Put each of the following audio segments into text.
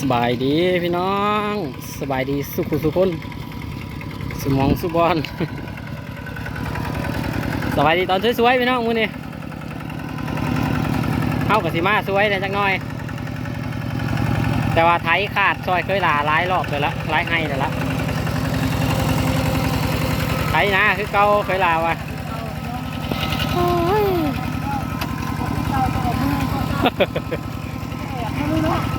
สบายดีพี่น้องสบายดีสุขุสุคนสมองสุบอลสบายดีตอนสวยๆพี่น้องมื้อนี้เฮากับสิมาสวยเลยจักหน่อย แต่ว่าไทยขาดซอยเคยลาหลายรอบเลยละหลายให้เลยละไทยนะคือเก่าเคยลาว่ะ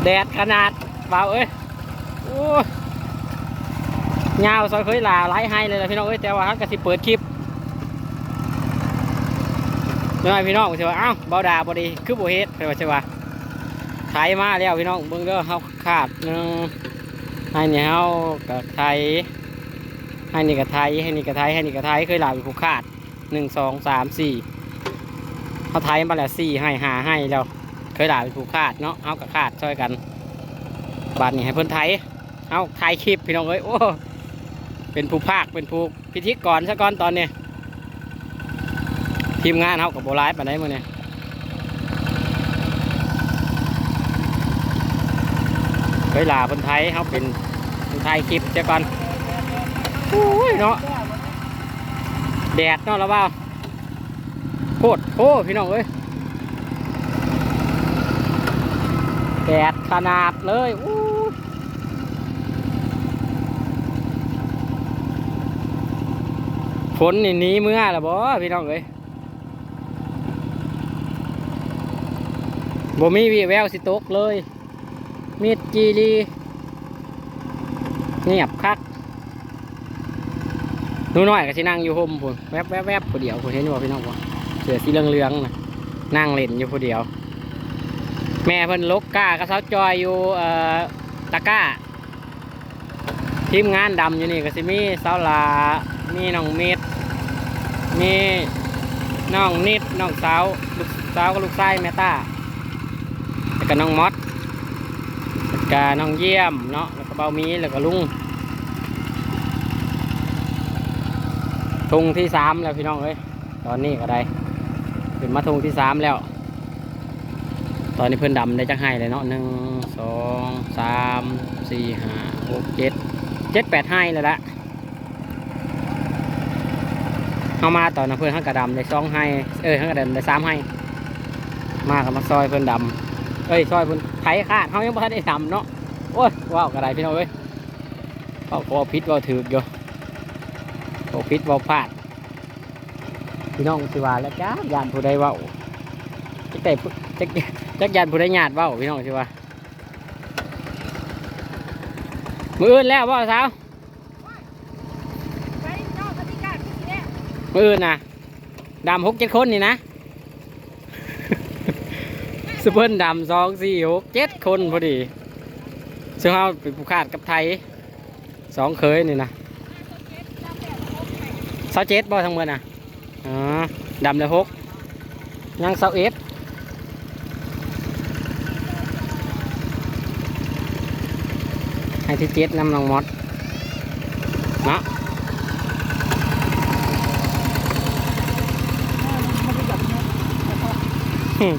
แดดขนาดเบาเอ้ยโอ้ยาวซอยเคยลาไล่ให้เลยนะพี่น้องเอ้ยแต่ว่าเขาก็สิเปิดคลิปน้อยพี่น้องใช่ว่าอ้าวเบาดาบอดีคือโบเฮ็ดไปว่าใช่ว่าไทยมาแล้วพี่น้องเบิ่งเด้อเฮาขาดหนึงให้นี่เฮากับไทยให้นี่กับไทยให้นี่กับไทยให้นี่กับไทยเคยลาอยู่ผูกขาดหนึ่งสองสามสี่เขาไทยมาแล้วสี่ให้หาให้แล้ว เคยด่าเป็นผู้คาดเนาะเอากับคาดช่วยกันบาดนี้ให้เพิ่นไทยเอาถ่ายคลิปพี่น้องเอ้ยโอ้เป็นผู้ภาคเป็นผู้พิธีกรซะก่อนตอนนี้ทีมงานเขากับโบราณปานมื้อนี้เคยลาเพิ่นไทยเขาเป็นผู้ถ่ายคลิปซะก่อนโอ้ยเนาะแดดเนาะแล้วเปล่าโคตรโอ้พี่น้องเอ้ย แดดขนาดเลยอู้ฝนนี่นี้เมื่อละบ่พี่น้องเอ้ยบ่มีวีแววสิตกเลย มีดจีรีเงียบคักนูน้อยก็สินั่งอยู่ห่มพุ่นแวบแวบแวบผู้เดียวผู้เห็นอยู่บ่พี่น้องบ่เสือสีเหลืองๆนะนั่งเล่นอยู่ผู้เดียว แม่เพิ่นลกก้าก็เสาจอยอยู่เอ่อตะก้า ทีมงานดำอยู่นี่ก็สิมีเสาลา มีน้องเม็ดมีน้องนิดน้องสาวลูกสาวกับลูกชายแม่ตาแล้วก็น้องมอดแล้วก็น้องเยี่ยมเนาะแล้วก็เบามีแล้วก็ลุงทุงที่สามแล้วพี่น้องเอ้ยตอนนี้ก็ได้เป็นมาทุงที่สามแล้ว ตอนนี้เพื่อนดำได้จักให้เลยเนาะหนึ่งสองสามสี่ห้าหกเจ็ดเจ็ดแปดให้เลยละเอามาตอนะเพื่อนข้างกระดำได้สองให้เอ้ยข้างกระดำได้สามให้มากับมาซอยเพื่อนดำเอ้ยซอยเพื่อนไถขาดเขายังไม่ทันได้ดำเนาะโอ้ยว้าวกระไรพี่น้องเอ้ยเขาก็พิษว่าถืออยู่เขาพิษว่าพลาดพี่น้องสิว่าแล้วจ้ายานผู้ใดว่าจักแต่จัก จักยันผู้ได้ญาติเบ้าพี่น้องสิว่ามืออื่นแล้วบ่สาวไปนอาที่นี่มืออื่นนะดำหกเจ็ดคนนี่นะสเปิร์นดำสองสี่หกเจ็ดคนพอดีซึ่งเขาเป็นผู้ขาดกับไทยสองเคยนี่นะเสาเจ็ดบ่ทั้งหมดนะอ๋อดำเลยหกยังเสาเอฟ ให้ที่เจ็ดน้ำน้องมดเนาะหึ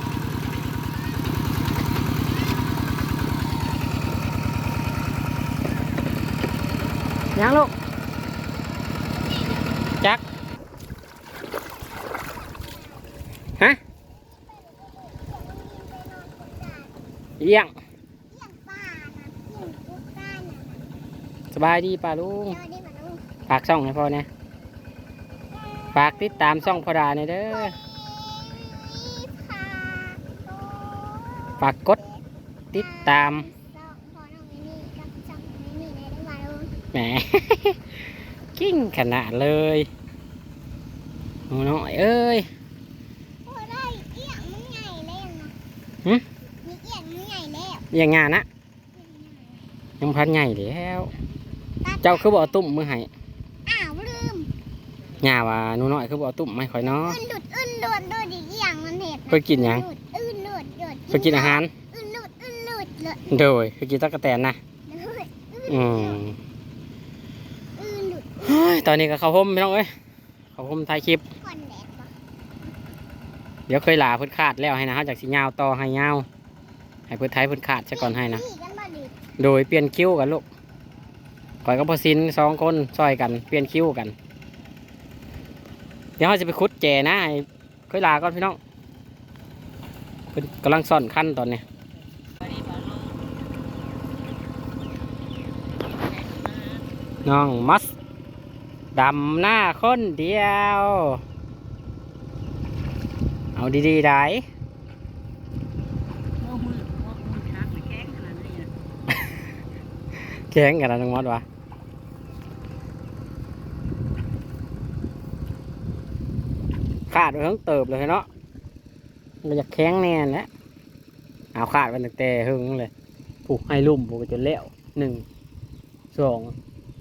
ยังลูกจักฮะเลี้ยง ส บายดีป่าลุงฝากช่องให้พ่อเนี่ยฝากติดตามช่องพ่อดาเนี่ยเด้อฝากกดติดตามแหมกิ้งขนาดเลยหนูน้อยเอ้ยเรียังงานนะยังพันใหญ่แล้ว เจ้าคือบ่เอาตุ่มมือให้อ้าวลืมย่าว่าหนูน้อยคือบ่เอาตุ่มไม่ค่อยเนาะ อื่นหลุดอื่นหลุดหลุดอีกอย่างมันเห็ดเพิ่นกินหยัง อื่นหลุดหลุดไปกินอาหาร อื่นหลุดอื่นหลุดหลุดโดยไปกินตักกะแตนนะหลุดอืมอื่นหลุดเฮ้ยตอนนี้ก็เข้าห่มพี่น้องเอ้ยเข้าห่มถ่ายคลิป ก่อนแดดปะเดี๋ยวเคยลาเพิ่นขาดแล้วให้นะฮะจากสิยาวต่อให้ยาวให้เพิ่นไทยเพิ่นขาดซะก่อนให้นะ นี่กันบ่ดิโดยเปลี่ยนคิ้วกันลูก ข่อยกับพอซินสองคนซอยกันเปลี่ยนคิ้วกัน เดี๋ยวเราจะไปคุดแจนะค่อยลาก่อนพี่น้องเพิ่นกำลังซ่อนขั้นตอนนี้น้องมัสดำหน้าคนเดียว เอาดีๆได้ โอ้มือโอ้มือชักเลยแข้งขนาดนี้ แข็งกันนะน้องมัดวะขาดไปทั้งเติบเลยเนาะมันจะแข็งแน่นแล้วเอาขาดไปตั้งแต่หึงเลยผูกให้ลุ่มผูกจนแล้วหนึ่งสอง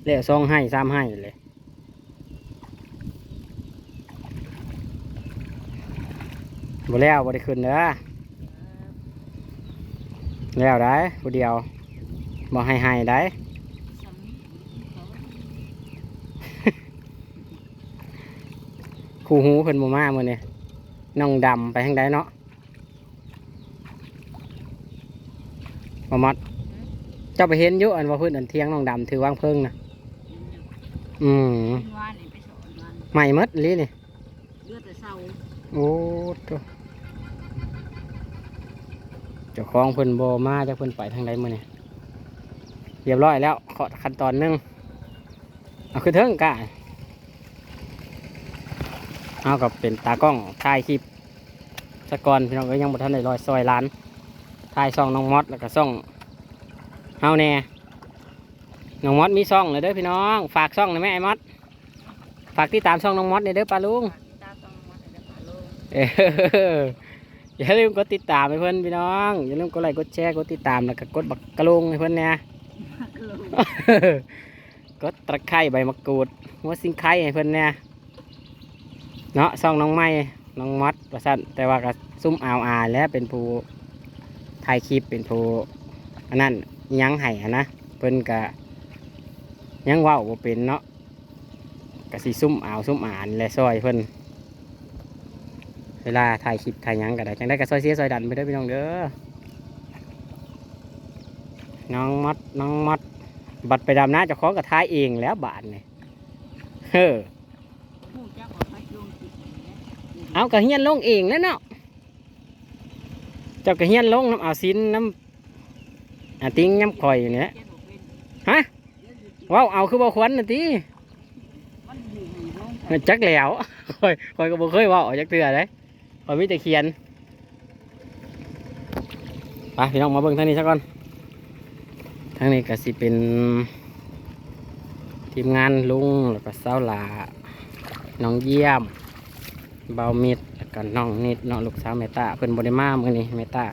แล้วสองให้สามให้เลยบ่แล้วบ่ได้ขึ้นเด้อแล้วได้ผู้เดียว บ่ให้ให้ได้สำนีเขาคู่หูเพิ่นบ่มามื้อนี้น้องดำไปทางใดเนาะบ่มัดเจ้าไปเห็นอยู่อันว่าเพิ่นอันเที่ยงน้องดำถือวางเพิ่งนะอืมเป็นวานนี่ไปสอนมันใหม่หมดลีนี่เลือดแต่เศร้าโอ้ตัวเจ้าของเพิ่นบ่มาจักเพิ่นไปทางใดมื้อนี้ เรียบร้อยแล้วขอขั้นตอนหนึงเอาคือเทิงกะเอากับเป็นตากล้องถ่ายคลิปสะก่อนพี่น้องก็ยังบ่ทันได้ร้อยซอยล้านถ่ายซ่องน้องมอดแล้วก็ซ่องเฮาแน่น้องมอดมีซ่องเลยเด้อพี่น้อง ฝากซ่องหน่อยแม่ไอ้มอดฝากติดตามซ่องน้องมอดหน่อยเด้อป้าลุงตาต้องมาแต่ปลาโลเอออย่าลืมกดติดตามให้เพื่อนพี่น้องอย่าลืมกดไลค์กดแชร์กดติดตามแล้วก็กดบักกระลุงให้เพื่อนเนี่ย กดตะไคร้ใบมะกรูดหัวสิงไข่ให้เพื่อนเนี่ยเนาะซ่องน้องไม้น้องมอดประสันแต่ว่าก็ซุ่มอ่าวอาแล้วเป็นผู้ถ่ายคลิปเป็นผู้อันนั้นยังไห้นะเพิ่นก็ยังว้าบ่เป็นเนาะก็สิซุ่มอ่าวซุ่มอ่านและซอยเพิ่นเวลาถ่ายคลิปถ่ายยังก็ได้จังได้ก็ซอยเสียซอยดันไปเด้พี่น้องเด้อน้องมัดน้องมัด บัดไปดำน้าจะคล้องกับท้ายเองแล้วบาทเนี่เฮ้อเออย่างเอากระเฮียนลงเองแล้วเนาะเจ้ากระเฮียนลงน้ำเอาซินน้ำอาติ้งน้ำข่อยอยู่เนี่ยฮะเดี๋ยวอยู่จิตว้าวเอาคือบ่ควันนะทีมันอยู่ในโรงมันจักแล้วข่อยข่อยก็บ่เคยว่าจักเตือเลยข่อยมีแต่เขียนไปพี่น้องมาเบิ่งท่านี้ซะก่อน ทางนี้ก็สิเป็นทีมงานลุงแล้วก็เศร้าวหลาน้องเยี่ยม เบามิดแล้วก็น้องนิดน้องลูกสาวเมตตาเพิ่นบริมาเมื่อนี้เมตตา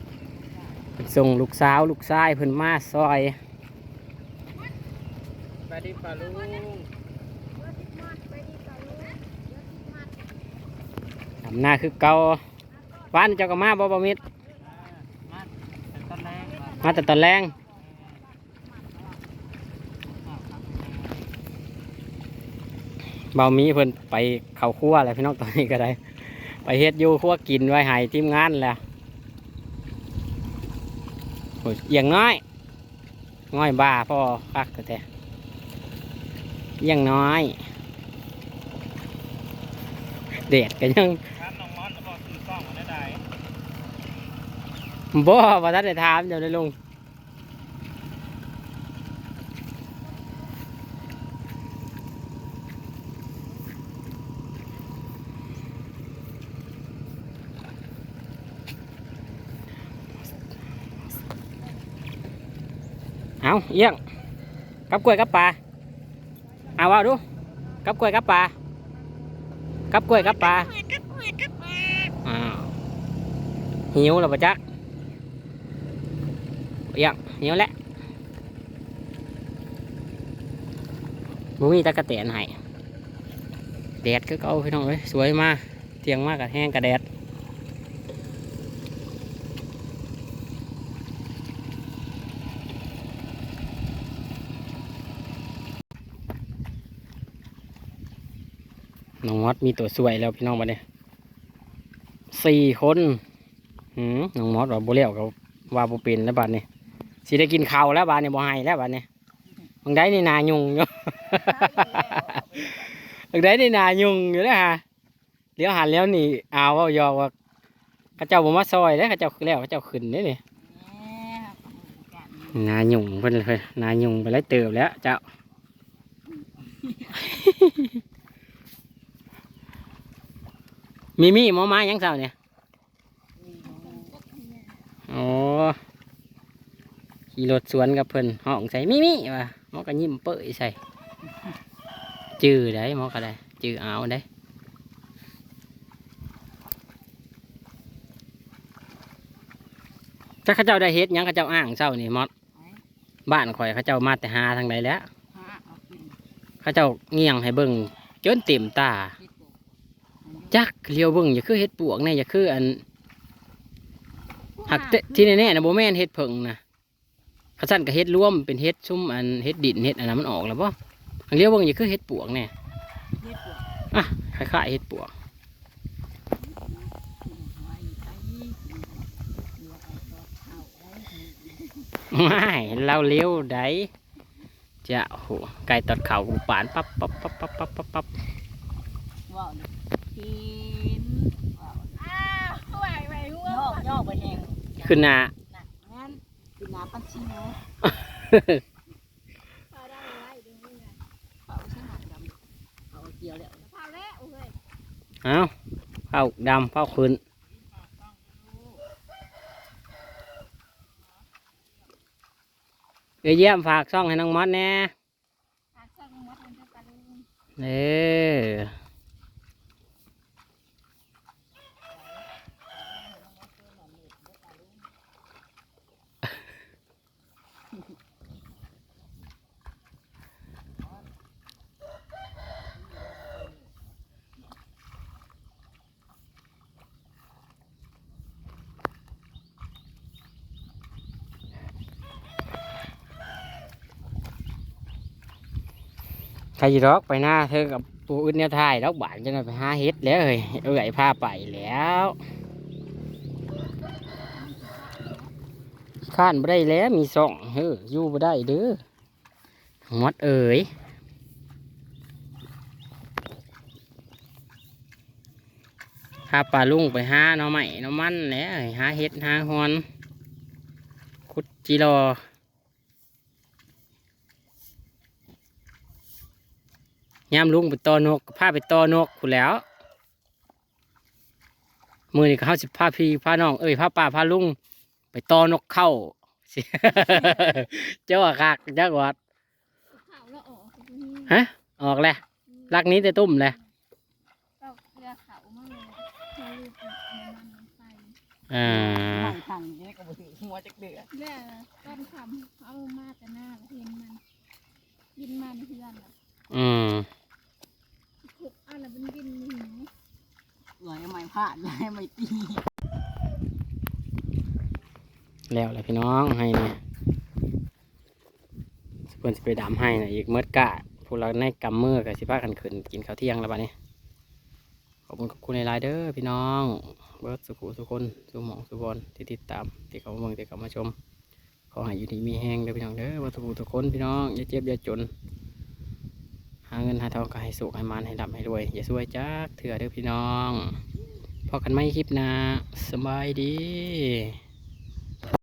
เพิ่นส่งลูกสาวลูกชายเพิ่นมาซอยไปดิปาลุงทำหน้าคือเก่าบ้านเจ้าก็มาบ่เบามิดมาแต่ตอนแรกว่ามาแต่ตอนแรง เบามีเพิ่นไปเข้าครัวแล้วพี่น้องตอนนี้ก็ได้ ไปเฮ็ดอยู่ครัวกินไว้ให้ทีมงานแล้วโอ้ยเอียงน้อยน้อยบ้าพ่อคักแต่เอียงน้อยเด็ดกันยังครับน้องมอสแล้วก็คือกล้องมาได้ใดบ่ว่าท่านได้ถามเดี๋ยวได้ลุง เอาเอี้ยงกับกล้วยกับปลาเอาว่าดูกับกล้วยกับปลากับกล้วยกับปลาอ้าวหิวแล้วปะจ๊ะเอียงเหนียวแหละบุมีตะกะเตียนให้แดดคือเก่าพี่น้องเอ้ยสวยมากเตียงมากกับแห้งกับแดด น้องมอดมีตัวสวยแล้วพี่น้องมาเนี่ยสี่คนหืมน้องมอดว่าโบเลี้ยวกับว่าโบเป็นแล้วบัดนี้สิได้กินข้าวแล้วบานนี้บ่ให้แล้วบานนี้บางได้นี่นายุงอยู่บางได้นี่นายุงอยู่นะฮะเลี้ยวหันแล้วนี่เอาว่ายอกว่าเขาเจ้าบ่มาซอยแล้วเขาเจ้าแล้วเขาเจ้าขึ้นนี่นี่นายุงเพิ่นเพิ่นนายุงไปแล้วเติบแล้วเจ้า มีมีหมอมายังเศร้าเนี่ยโอ้ขี่รถสวนกับเพิ่นห้องใส่มิมิว่ะหมอก็ยิ้มเปื่อยใส่ จื้อได้หมอก็ได้ จื้อเอาได้ถ้าเขาเจ้าได้เฮ็ดหยังเขาเจ้าอ้างเศร้านี่มอดบ้านข่อยเขาเจ้ามาแต่หาทางใดแล้วหาเอากินเขาเจ้าเงี่ยงให้เบิ่งจนเต็มตาเฮ็ดบ่ จักเลียวเบิ่งอย่าคือเฮ็ดปวกแน่อย่าคืออันหักเตที่แน่ๆนะโบแม่นเฮ็ดเผิงนะเขาสั่นกับเฮ็ดร่วมเป็นเฮ็ดซุ่มอันเฮ็ดดินเฮ็ดอันนั้นมันออกแล้วป่อันเลี้ยวเบิ่งอย่าคือเฮ็ดปวกแน่เฮ็ดบ่อะคล้ายๆเฮ็ดปวกไว้ไปเดี๋ยวเอาตอกเอาไว้ไม่เราเลี้ยวได้จะโหไก่ตอดเข่ากูปานปั๊บปั๊บปั๊บปั๊บปั๊บปั๊บปั๊บ ว่าวนี่กินว่าวอ้าวไหวไหวหัวยอกยอกไปแหงขึ้นหน้าน่ะงั้นคือน้ำปันชิโนเอาใช่หมดดำเอาเกี่ยวแล้วพาแล้วเอ้ยเอาเผาดำเผาขึ้นเอ้ยเยี่ยมฝากซ่องให้น้องมอดแน่พาช่างมัดมันจะไปเลยเออ ใครจะรอกไปหน้าเธอกับปูอึดเนี่ยทายดอกบานจะไปหาเฮ็ดแล้วเฮ้ยเอ้ยพาไปแล้วข้านบ่ได้แล้วมีสองเฮ้ออยู่บ่ได้เด้องหมดเอ๋ยพาปลาลุงไปหาหน่อไม้หน่อมันแล้วหาเฮ็ดหาฮอน ขุดจีรอ ยามลุงไปต่อนกก็พาไปต่อนกคุณแหล้วมือนี่ก็เขาสิพาพี่พาน้องเอ้ยพาป้าพาลุงไปต่อนกเข้าสิเจ้าว่าคักเจ้าวัดข่าวแล้วออกตรงนี้ฮะออกแล้วลักนี้แต่ตุ้มเลยเราเรือเขามาเลยเราลูกมันไปอ่านั่งทางนี้ก็บ่ถือหัวจักเดือเรือต้นคำเอามาแต่หน้าเห็นมันบินมาในเพื่อนแบบอืม ขุกอะไรเป็นบินหนีลอยไม่พลาดเลยไม่ตีแล้วแหละพี่น้องให้เนี่ยเพิ่นสิไปดำให้นะอีกเมื่อกะพวกเราในกำมือกับสิพากันขึ้นกินข้าวเที่ยงแล้วบัดนี้ขอบคุณขอบคุณในไลน์เด้อพี่น้อง เบิร์ดสุขุสุคนสุหมองสุบอลที่ติดตามที่เขามาเมืองที่เขามาชม ขอให้อยู่ดีมีแห้งเด้อพี่น้องเด้อเบิร์ดสุขุสุคนพี่น้องอย่าเจ็บอย่าจน หาเงินหาทองก็ให้สุขให้มันให้ร่ำให้รวย อย่าซวยจักเถื่อเด้อพี่น้องพอกันไม่คลิปนะสบายดี